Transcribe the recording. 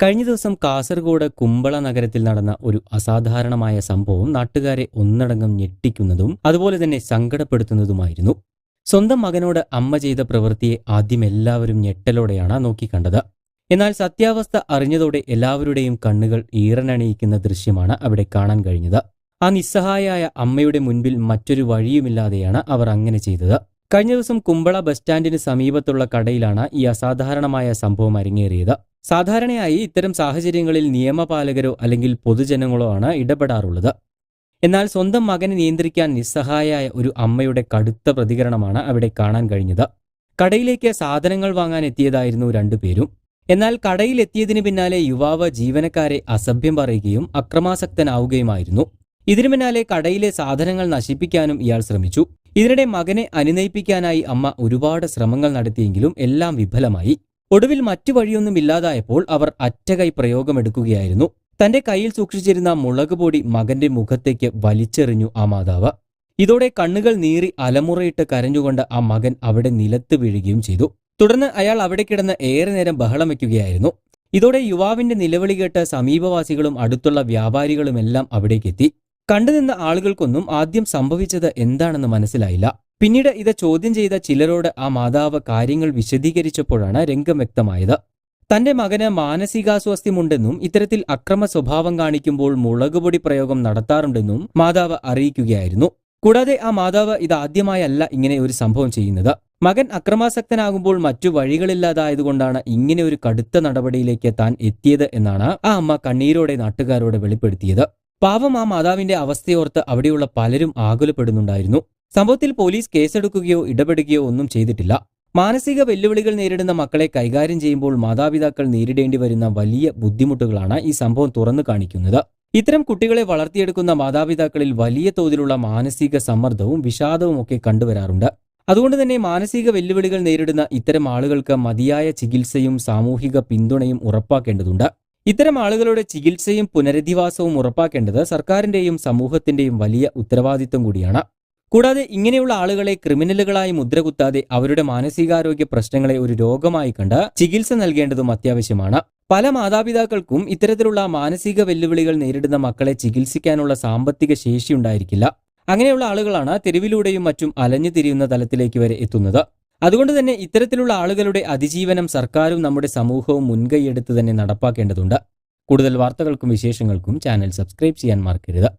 കഴിഞ്ഞ ദിവസം കാസർഗോഡ് കുമ്പള നഗരത്തിൽ നടന്ന ഒരു അസാധാരണമായ സംഭവം നാട്ടുകാരെ ഒന്നടങ്കം ഞെട്ടിക്കുന്നതും അതുപോലെ തന്നെ സങ്കടപ്പെടുത്തുന്നതുമായിരുന്നു. സ്വന്തം മകനോട് അമ്മ ചെയ്ത പ്രവൃത്തിയെ ആദ്യം എല്ലാവരും ഞെട്ടലോടെയാണ് നോക്കിക്കണ്ടത്. എന്നാൽ സത്യാവസ്ഥ അറിഞ്ഞതോടെ എല്ലാവരുടെയും കണ്ണുകൾ ഈറനണിയിക്കുന്ന ദൃശ്യമാണ് അവിടെ കാണാൻ കഴിഞ്ഞത്. ആ നിസ്സഹായായ അമ്മയുടെ മുൻപിൽ മറ്റൊരു വഴിയുമില്ലാതെയാണ് അവർ അങ്ങനെ ചെയ്തത്. കഴിഞ്ഞ ദിവസം കുമ്പള ബസ് സ്റ്റാൻഡിന് സമീപത്തുള്ള കടയിലാണ് ഈ അസാധാരണമായ സംഭവം അരങ്ങേറിയത്. സാധാരണയായി ഇത്തരം സാഹചര്യങ്ങളിൽ നിയമപാലകരോ അല്ലെങ്കിൽ പൊതുജനങ്ങളോ ആണ് ഇടപെടാറുള്ളത്. എന്നാൽ സ്വന്തം മകനെ നിയന്ത്രിക്കാൻ നിസ്സഹായായ ഒരു അമ്മയുടെ കടുത്ത പ്രതികരണമാണ് അവിടെ കാണാൻ കഴിഞ്ഞത്. കടയിലേക്ക് സാധനങ്ങൾ വാങ്ങാൻ എത്തിയതായിരുന്നു രണ്ടുപേരും എന്നാൽ കടയിൽ എത്തിയതിനു പിന്നാലെ യുവാവ് ജീവനക്കാരെ അസഭ്യം പറയുകയും അക്രമാസക്തനാവുകയുമായിരുന്നു. ഇതിനു പിന്നാലെ കടയിലെ സാധനങ്ങൾ നശിപ്പിക്കാനും ഇയാൾ ശ്രമിച്ചു. ഇതിനിടെ മകനെ അനുനയിപ്പിക്കാനായി അമ്മ ഒരുപാട് ശ്രമങ്ങൾ നടത്തിയെങ്കിലും എല്ലാം വിഫലമായി. ഒടുവിൽ മറ്റു വഴിയൊന്നും ഇല്ലാതായപ്പോൾ അവർ അറ്റകൈ പ്രയോഗമെടുക്കുകയായിരുന്നു. തന്റെ കയ്യിൽ സൂക്ഷിച്ചിരുന്ന മുളക് പൊടി മകന്റെ മുഖത്തേക്ക് വലിച്ചെറിഞ്ഞു ആ മാതാവ്. ഇതോടെ കണ്ണുകൾ നീറി അലമുറയിട്ട് കരഞ്ഞുകൊണ്ട് ആ മകൻ അവിടെ നിലത്ത് വീഴുകയും ചെയ്തു. തുടർന്ന് അയാൾ അവിടെ കിടന്ന് ഏറെ നേരം ബഹളം വയ്ക്കുകയായിരുന്നു. ഇതോടെ യുവാവിന്റെ നിലവിളി കേട്ട് സമീപവാസികളും അടുത്തുള്ള വ്യാപാരികളുമെല്ലാം അവിടേക്കെത്തി. കണ്ടുനിന്ന ആളുകൾക്കൊന്നും ആദ്യം സംഭവിച്ചത് എന്താണെന്ന് മനസ്സിലായില്ല. പിന്നീട് ഇത് ചോദ്യം ചെയ്ത ചിലരോട് ആ മാതാവ് കാര്യങ്ങൾ വിശദീകരിച്ചപ്പോഴാണ് രംഗം വ്യക്തമായത്. തന്റെ മകന് മാനസികാസ്വാസ്ഥ്യമുണ്ടെന്നും ഇത്തരത്തിൽ അക്രമ സ്വഭാവം കാണിക്കുമ്പോൾ മുളകുപൊടി പ്രയോഗം നടത്താറുണ്ടെന്നും മാതാവ് അറിയിക്കുകയായിരുന്നു. കൂടാതെ ആ മാതാവ് ഇതാദ്യമായല്ല ഇങ്ങനെ ഒരു സംഭവം ചെയ്യുന്നത്. മകൻ അക്രമാസക്തനാകുമ്പോൾ മറ്റു വഴികളില്ലാതായതുകൊണ്ടാണ് ഇങ്ങനെ ഒരു കടുത്ത നടപടിയിലേക്ക് താൻ എത്തിയത് എന്നാണ് ആ അമ്മ കണ്ണീരോടെ നാട്ടുകാരോട് വെളിപ്പെടുത്തിയത്. പാവം ആ മാതാവിന്റെ അവസ്ഥയോർത്ത് അവിടെയുള്ള പലരും ആകുലപ്പെടുന്നുണ്ടായിരുന്നു. സംഭവത്തിൽ പോലീസ് കേസെടുക്കുകയോ ഇടപെടുകയോ ഒന്നും ചെയ്തിട്ടില്ല. മാനസിക വെല്ലുവിളികൾ നേരിടുന്ന മക്കളെ കൈകാര്യം ചെയ്യുമ്പോൾ മാതാപിതാക്കൾ നേരിടേണ്ടി വരുന്ന വലിയ ബുദ്ധിമുട്ടുകളാണ് ഈ സംഭവം തുറന്നു കാണിക്കുന്നത്. ഇത്തരം കുട്ടികളെ വളർത്തിയെടുക്കുന്ന മാതാപിതാക്കളിൽ വലിയ തോതിലുള്ള മാനസിക സമ്മർദ്ദവും വിഷാദവും ഒക്കെ കണ്ടുവരാറുണ്ട്. അതുകൊണ്ട് തന്നെ മാനസിക വെല്ലുവിളികൾ നേരിടുന്ന ഇത്തരം ആളുകൾക്ക് മതിയായ ചികിത്സയും സാമൂഹിക പിന്തുണയും ഉറപ്പാക്കേണ്ടതുണ്ട്. ഇത്തരം ആളുകളുടെ ചികിത്സയും പുനരധിവാസവും ഉറപ്പാക്കേണ്ടത് സർക്കാരിന്റെയും സമൂഹത്തിന്റെയും വലിയ ഉത്തരവാദിത്വം കൂടിയാണ്. കൂടാതെ ഇങ്ങനെയുള്ള ആളുകളെ ക്രിമിനലുകളായി മുദ്രകുത്താതെ അവരുടെ മാനസികാരോഗ്യ പ്രശ്നങ്ങളെ ഒരു രോഗമായി കണ്ട് ചികിത്സ നൽകേണ്ടതും അത്യാവശ്യമാണ്. പല മാതാപിതാക്കൾക്കും ഇത്തരത്തിലുള്ള മാനസിക വെല്ലുവിളികൾ നേരിടുന്ന മക്കളെ ചികിത്സിക്കാനുള്ള സാമ്പത്തിക ശേഷി ഉണ്ടായിരിക്കില്ല. അങ്ങനെയുള്ള ആളുകളാണ് തെരുവിലൂടെയും മറ്റും അലഞ്ഞു തിരിയുന്ന തലത്തിലേക്ക് വരെ എത്തുന്നത്. അതുകൊണ്ട് തന്നെ ഇത്തരത്തിലുള്ള ആളുകളുടെ അതിജീവനം സർക്കാരും നമ്മുടെ സമൂഹവും മുൻകൈയെടുത്ത് തന്നെ നടപ്പാക്കേണ്ടതുണ്ട്. കൂടുതൽ വാർത്തകൾക്കും വിശേഷങ്ങൾക്കും ചാനൽ സബ്സ്ക്രൈബ് ചെയ്യാൻ മറക്കരുത്.